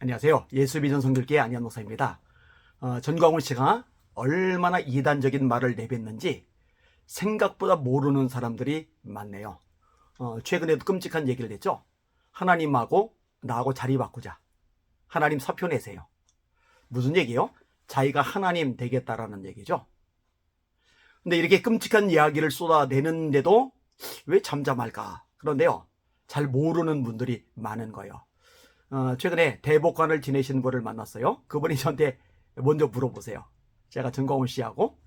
안녕하세요. 예수비전 성결교회 안현 목사입니다. 어, 전광훈 씨가 얼마나 이단적인 말을 내뱉는지 생각보다 모르는 사람들이 많네요. 어, 최근에도 끔찍한 얘기를 했죠. 하나님하고 나하고 자리 바꾸자. 하나님 사표 내세요. 무슨 얘기요? 자기가 하나님 되겠다라는 얘기죠. 근데 이렇게 끔찍한 이야기를 쏟아내는데도 왜 잠잠할까? 그런데요. 잘 모르는 분들이 많은 거예요. 어, 최근에 대복관을 지내신 분을 만났어요. 그분이 저한테 먼저 물어보세요. 제가 전광훈 씨하고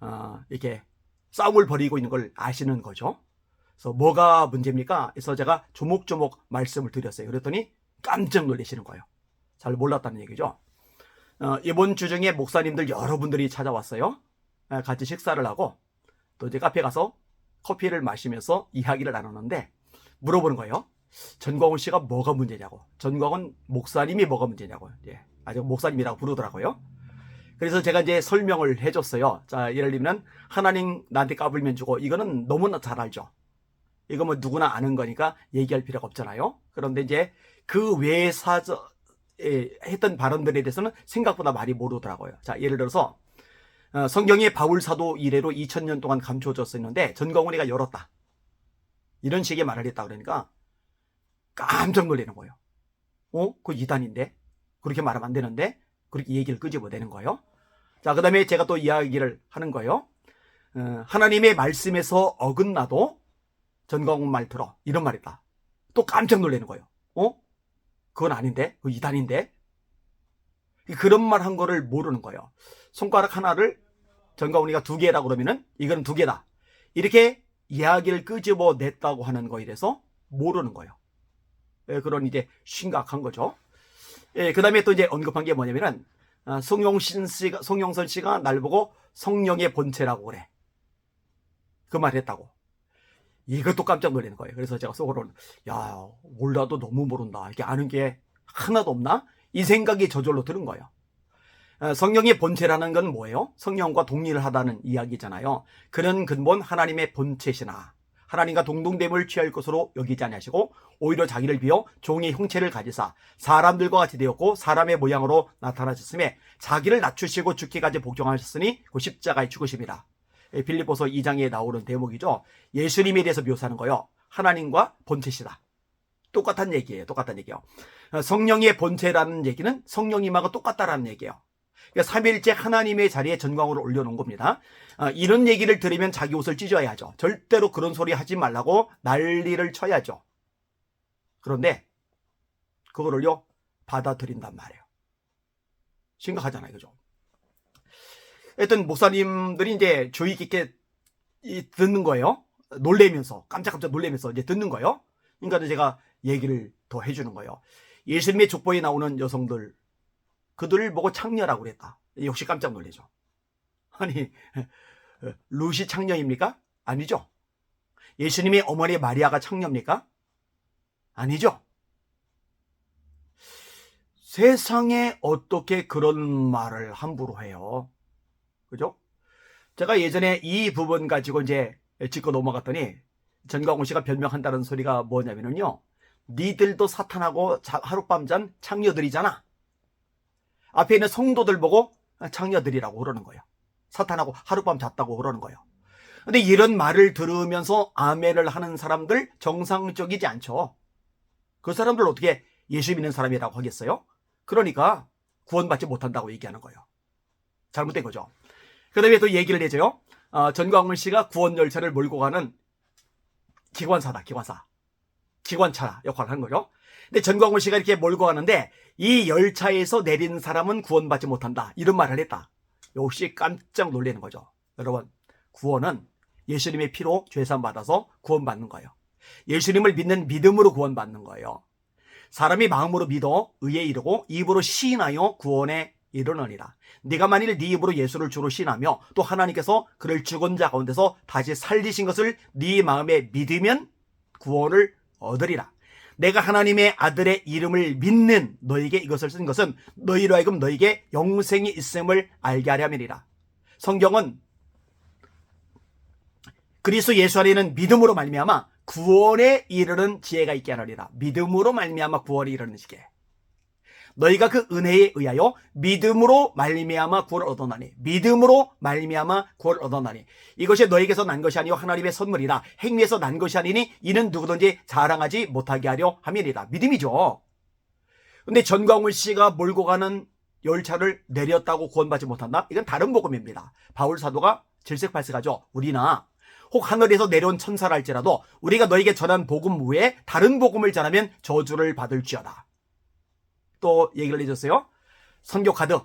어, 이렇게 싸움을 벌이고 있는 걸 아시는 거죠. 그래서 뭐가 문제입니까? 그래서 제가 조목조목 말씀을 드렸어요. 그랬더니 깜짝 놀라시는 거예요. 잘 몰랐다는 얘기죠. 어, 이번 주 중에 목사님들 여러분들이 찾아왔어요. 에, 같이 식사를 하고 또 이제 카페 가서 커피를 마시면서 이야기를 나누는데 물어보는 거예요. 전광훈 씨가 뭐가 문제냐고. 전광훈 목사님이 뭐가 문제냐고. 예. 아주 목사님이라고 부르더라고요. 그래서 제가 이제 설명을 해줬어요. 자, 예를 들면 하나님 나한테 까불면 주고 이거는 너무나 잘 알죠. 이거 뭐 누구나 아는 거니까 얘기할 필요가 없잖아요. 그런데 이제 그 외의 사저 에 했던 발언들에 대해서는 생각보다 많이 모르더라고요. 자, 예를 들어서 어, 성경의 바울 사도 이래로 2000년 동안 감춰졌었는데 전광훈이가 열었다. 이런 식의 말을 했다 그러니까 깜짝 놀라는 거예요. 어? 그 이단인데? 그렇게 말하면 안 되는데? 그렇게 얘기를 끄집어내는 거예요. 자, 그 다음에 제가 또 이야기를 하는 거예요. 어, 하나님의 말씀에서 어긋나도 전광훈 말 들어. 이런 말이다. 또 깜짝 놀라는 거예요. 어? 그건 아닌데? 그 이단인데? 그런 말 한 거를 모르는 거예요. 손가락 하나를 전광훈이가 두 개라고 그러면은 이거는 두 개다. 이렇게 이야기를 끄집어 냈다고 하는 거에 대해서 모르는 거예요. 예, 그런 이제 심각한 거죠. 예, 그 다음에 또 이제 언급한 게 뭐냐면은, 아, 송영신 씨가, 송영선 씨가 날 보고 성령의 본체라고 그래. 그 말 했다고. 이것도 깜짝 놀라는 거예요. 그래서 제가 속으로는, 야, 몰라도 너무 모른다. 이렇게 아는 게 하나도 없나? 이 생각이 저절로 드는 거예요. 아, 성령의 본체라는 건 뭐예요? 성령과 동일하다는 이야기잖아요. 그는 근본 하나님의 본체시나 하나님과 동등됨을 취할 것으로 여기지 아니하시고 오히려 자기를 비어 종의 형체를 가지사 사람들과 같이 되었고 사람의 모양으로 나타나셨음에 자기를 낮추시고 죽기까지 복종하셨으니 그 십자가의 죽으심이라. 예, 빌립보서 2장에 나오는 대목이죠. 예수님에 대해서 묘사하는 거요. 하나님과 본체시다. 똑같은 얘기예요. 똑같은 얘기요. 어, 성령의 본체라는 얘기는 성령님하고 똑같다라는 얘기예요. 그러니까 삼일째 하나님의 자리에 전광으로 올려놓은 겁니다. 아, 이런 얘기를 들으면 자기 옷을 찢어야죠. 절대로 그런 소리 하지 말라고 난리를 쳐야죠. 그런데 그거를요 받아들인단 말이에요. 심각하잖아요, 그죠? 하여튼 목사님들이 이제 주의 깊게 이, 듣는 거예요. 놀래면서 깜짝깜짝 놀래면서 이제 듣는 거예요. 그러니까 제가 얘기를 더 해주는 거예요. 예수님의 족보에 나오는 여성들 그들을 보고 창녀라고 그랬다. 역시 깜짝 놀래죠. 아니, 루시 창녀입니까? 아니죠. 예수님의 어머니 마리아가 창녀입니까? 아니죠. 세상에 어떻게 그런 말을 함부로 해요? 그죠? 제가 예전에 이 부분 가지고 이제 짚고 넘어갔더니 전광훈 씨가 변명한다는 소리가 뭐냐면요. 니들도 사탄하고 하룻밤 잔 창녀들이잖아. 앞에 있는 성도들 보고 창녀들이라고 그러는 거예요. 사탄하고 하룻밤 잤다고 그러는 거예요. 근데 이런 말을 들으면서 아멘을 하는 사람들 정상적이지 않죠. 그 사람들 어떻게 예수 믿는 사람이라고 하겠어요? 그러니까 구원받지 못한다고 얘기하는 거예요. 잘못된 거죠. 그 다음에 또 얘기를 해줘요. 어, 전광훈 씨가 구원 열차를 몰고 가는 기관사다, 기관사. 기관차 역할을 하는 거죠. 근데 전광훈 씨가 이렇게 몰고 가는데 이 열차에서 내린 사람은 구원받지 못한다. 이런 말을 했다. 역시 깜짝 놀라는 거죠. 여러분, 구원은 예수님의 피로 죄산 받아서 구원받는 거예요. 예수님을 믿는 믿음으로 구원받는 거예요. 사람이 마음으로 믿어 의에 이르고 입으로 시인하여 구원에 이르느니라. 네가 만일 네 입으로 예수를 주로 시인하며 또 하나님께서 그를 죽은 자 가운데서 다시 살리신 것을 네 마음에 믿으면 구원을 얻으리라. 내가 하나님의 아들의 이름을 믿는 너에게 이것을 쓴 것은 너희로 하여금 너에게 영생이 있음을 알게 하려 함이니라. 성경은 그리스도 예수 안에는 믿음으로 말미암아 구원에 이르는 지혜가 있게 하느니라. 믿음으로 말미암아 구원에 이르는 지혜. 너희가 그 은혜에 의하여 믿음으로 말미암아 구원을 얻었나니 믿음으로 말미암아 구원을 얻었나니 이것이 너희에게서 난 것이 아니요 하나님의 선물이라 행위에서 난 것이 아니니 이는 누구든지 자랑하지 못하게 하려 함이니라 믿음이죠. 근데 전광훈 씨가 몰고 가는 열차를 내렸다고 구원받지 못한다? 이건 다른 복음입니다. 바울 사도가 질색팔색하죠. 우리나 혹 하늘에서 내려온 천사랄지라도 우리가 너에게 전한 복음 외에 다른 복음을 전하면 저주를 받을지어다. 또 얘기를 해줬어요. 선교 카드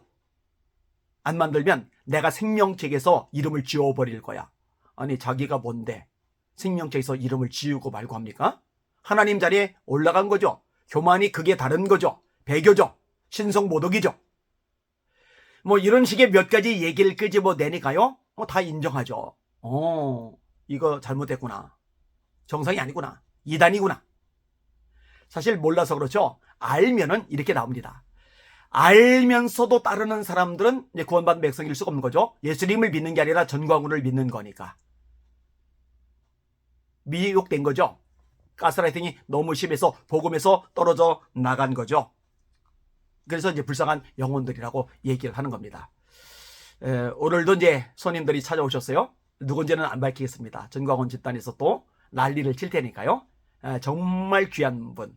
안 만들면 내가 생명책에서 이름을 지워버릴 거야. 아니 자기가 뭔데 생명책에서 이름을 지우고 말고 합니까? 하나님 자리에 올라간 거죠. 교만이 그게 다른 거죠. 배교죠. 신성 모독이죠. 뭐 이런 식의 몇 가지 얘기를 끄집어내니까요. 어, 다 인정하죠. 어, 이거 잘못됐구나. 정상이 아니구나. 이단이구나. 사실 몰라서 그렇죠. 알면은 이렇게 나옵니다. 알면서도 따르는 사람들은 구원받은 백성일 수가 없는 거죠. 예수님을 믿는 게 아니라 전광훈을 믿는 거니까. 미혹된 거죠. 가스라이팅이 너무 심해서 복음에서 떨어져 나간 거죠. 그래서 이제 불쌍한 영혼들이라고 얘기를 하는 겁니다. 에, 오늘도 이제 손님들이 찾아오셨어요. 누군지는 안 밝히겠습니다. 전광훈 집단에서 또 난리를 칠 테니까요. 에, 정말 귀한 분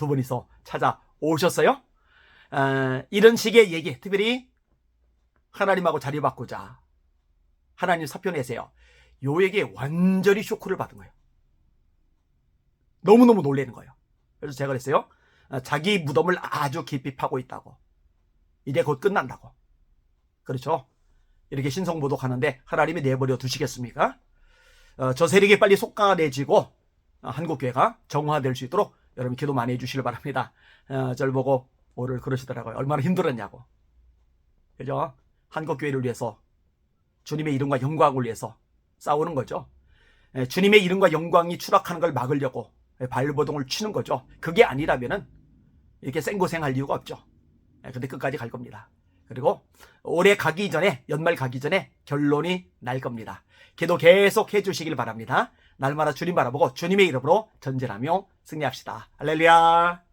두 분이서 찾아오셨어요. 에, 이런 식의 얘기, 특별히 하나님하고 자리 바꾸자. 하나님 사표 내세요. 요 얘기에 완전히 쇼크를 받은 거예요. 너무너무 놀라는 거예요. 그래서 제가 그랬어요. 어, 자기 무덤을 아주 깊이 파고 있다고. 이제 곧 끝난다고. 그렇죠? 이렇게 신성모독하는데 하나님이 내버려 두시겠습니까? 어, 저 세력이 빨리 속가내지고 어, 한국교회가 정화될 수 있도록 여러분 기도 많이 해주시길 바랍니다. 어, 절 보고 오늘 그러시더라고요. 얼마나 힘들었냐고. 그죠? 한국 교회를 위해서 주님의 이름과 영광을 위해서 싸우는 거죠. 예, 주님의 이름과 영광이 추락하는 걸 막으려고 예, 발버둥을 치는 거죠. 그게 아니라면은 이렇게 생고생할 이유가 없죠. 예, 근데 끝까지 갈 겁니다. 그리고 올해 가기 전에 연말 가기 전에 결론이 날 겁니다. 기도 계속 해주시길 바랍니다. 날마다 주님 바라보고 주님의 이름으로 전진하며 승리합시다. 할렐루야.